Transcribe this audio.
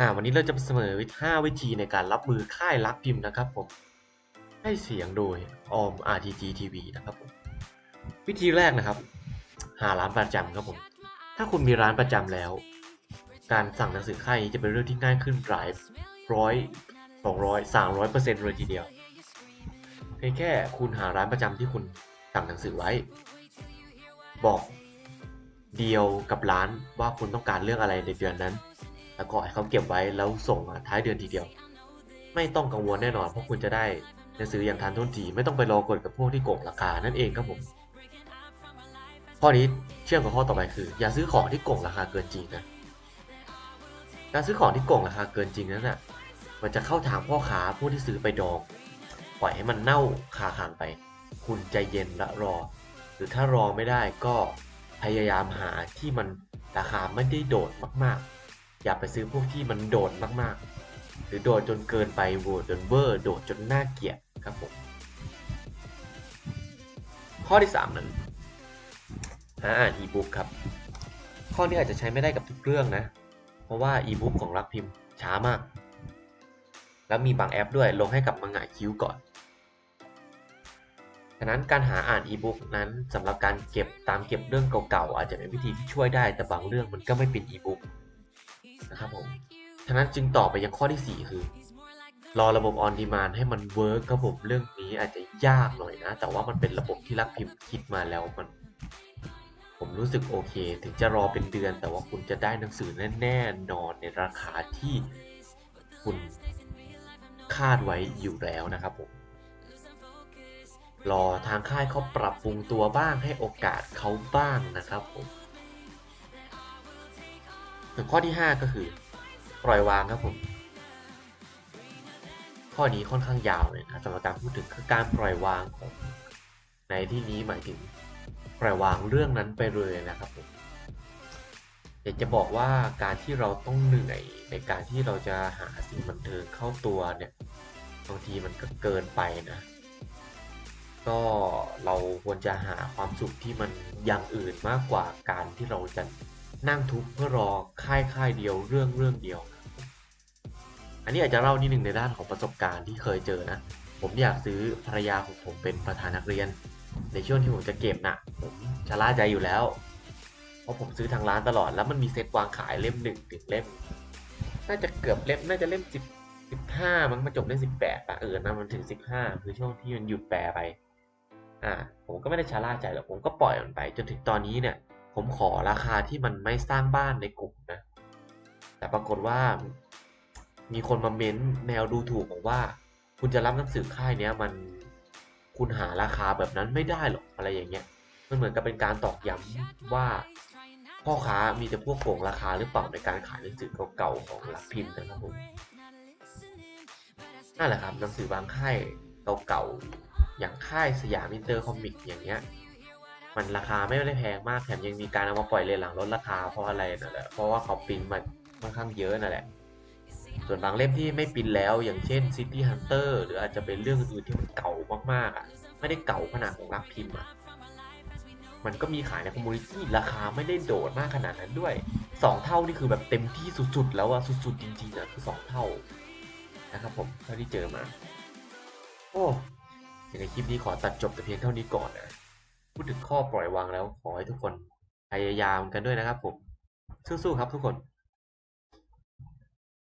อ่าวันนี้เราจะมาเสนอวิธี5วิธีในการรับมือค่ายลักพิมพ์นะครับผมให้เสียงโดยออม RTG TV นะครับผมวิธีแรกนะครับ หาร้านประจำครับผมถ้าคุณมีร้านประจำแล้ว การสั่งหนังสือค่ายนี้จะเป็นเรื่องที่ง่ายขึ้นหลายร้อยสองร้อยสามร้อยเปอร์เซ็นต์เลยทีเดียวเพียงแค่คุณหาร้านประจำที่คุณสั่งหนังสือไว้ บอกเดียวกับร้านว่าคุณต้องการเรื่องอะไรในเดือนนั้น แล้วก็ให้เขาเก็บไว้แล้วส่งมาท้ายเดือนทีเดียว ไม่ต้องกังวลแน่นอนเพราะคุณจะได้หนังสืออย่างทันท่วงทีไม่ต้องไปรอกดกับพวกที่โกงราคานั่นเองครับผม ข้อนี้เชื่อมกับข้อต่อไปคือ อย่าซื้อของที่โกงราคาเกินจริงนะการซื้อของที่โกงราคาเกินจริงนั้นน่ะ มันจะเข้าทางพ่อค้าผู้ที่ซื้อไปดองปล่อยให้มันเน่าคาคางไป คุณใจเย็นและรอ หรือถ้ารอไม่ได้ก็พยายามหาที่มันราคาไม่ได้โดดมากๆ อย่าไปซื้อพวกที่มันโดดมากๆ หรือโดดจนเกินไปโวดจนเวอร์ โดดจนน่าเกลียดครับผม ข้อที่ 3 นั้นหาอ่านอีบุ๊กครับ ข้อนี้อาจจะใช้ไม่ได้กับทุกเรื่องนะ เพราะว่าอีบุ๊กของรักพิมพ์ช้ามาก แล้วมีบางแอปด้วยลงให้กับมังงะคิ้วก่อนฉะนั้นการหาอ่านอีบุ๊กนั้นสำหรับการเก็บตามเก็บเรื่องเก่าๆอาจจะเป็นวิธีที่ช่วยได้แต่บางเรื่องมันก็ไม่เป็นอีบุ๊ก นะครับผมฉะนั้นจึงต่อไปยังข้อที่ 4 คือ รอระบบออนดีมานให้มันเวิร์กครับผมเรื่องนี้อาจจะยากหน่อยนะ แต่ว่ามันเป็นระบบที่รักพิมพ์คิดมาแล้วมัน ผมรู้สึกโอเค ถึงจะรอเป็นเดือน แต่ว่าคุณจะได้หนังสือแน่ๆนอนในราคาที่คุณคาดไว้อยู่แล้วนะครับผมรอทางค่ายเขาปรับปรุงตัวบ้างให้โอกาสเขาบ้างนะครับผม ส่วนข้อที่ 5 ก็คือ ปล่อยวางครับผมข้อนี้ค่อนข้างยาวเลยนะสำหรับการพูดถึงคือการปล่อยวางของในที่นี้หมายถึงปล่อยวางเรื่องนั้นไปเลยนะครับผมอยากจะบอกว่าการที่เราต้องเหนื่อยในการที่เราจะหาสิ่งบันเทิงเข้าตัวเนี่ยบางทีมันก็เกินไปนะ ก็เราควรจะหาความสุขที่มันอย่างอื่นมากกว่าการที่เราจะ นั่งทุกข์เพื่อรอค่ายค่ายเดียวเรื่องเรื่องเดียว อันนี้อาจจะเล่านิดหนึ่งในด้านของประสบการณ์ที่เคยเจอนะ ผมอยากซื้อภรรยาของผมเป็นประธานนักเรียน ในช่วงที่ผมจะเก็บน่ะผมชะล่าใจอยู่แล้ว เพราะผมซื้อทางร้านตลอดแล้วมันมีเซ็ตวางขายเล่มหนึ่งถึงเล่ม น่าจะเกือบเล่มน่าจะเล่มสิบสิบห้ามันมาจบเล่มสิบแปดอะเออนะมันถึงสิบห้าคือช่วงที่มันหยุดแปลไป อ่า ผมก็ไม่ได้ชะล่าใจหรอกผมก็ปล่อยมันไป จนถึงตอนนี้เนี่ย ผมขอราคาที่มันไม่สร้างบ้านในกลุ่มนะ แต่ปรากฏว่า มีคนมาเม้นแนวดูถูกบอกว่า คุณจะรับหนังสือค่ายเนี้ยมันคุณหาราคาแบบนั้นไม่ได้หรอกอะไรอย่างเงี้ย มันเหมือนกับเป็นการตอกย้ำว่าพ่อค้ามีแต่พวกโกงราคาหรือเปล่าในการขายหนังสือเก่าๆของหลักพิมพ์นะครับผมนั่นแหละครับหนังสือบางค่ายเก่าๆอย่างค่ายสยามอินเตอร์คอมิกอย่างเงี้ย มันราคาไม่ได้แพงมากแถมยังมีการเอามาปล่อยเลยหลังลดราคาเพราะอะไรนั่นแหละเพราะว่าเขาปิ้นมาค่อนข้างเยอะนั่นแหละ ส่วนบางเล่มที่ไม่ปิ้นแล้วอย่างเช่น City Hunter หรืออาจจะเป็นเรื่องอื่นที่มันเก่ามากๆอะไม่ได้เก่าขนาดของรักพิมพ์อะมันก็มีขายในคอมมูนิตี้ราคาไม่ได้โดดมากขนาดนั้นด้วยสองเท่านี่คือแบบเต็มที่สุดๆ แล้วอะสุดๆ จริงๆอะคือสองเท่านะครับผมเท่าที่เจอมา โอ้ยังไงคลิปนี้ขอตัดจบแต่เพียงเท่านี้ก่อนนะ พูดถึงข้อปล่อยวางแล้วขอให้ทุกคนพยายามกันด้วยนะครับผมสู้ๆครับทุกคน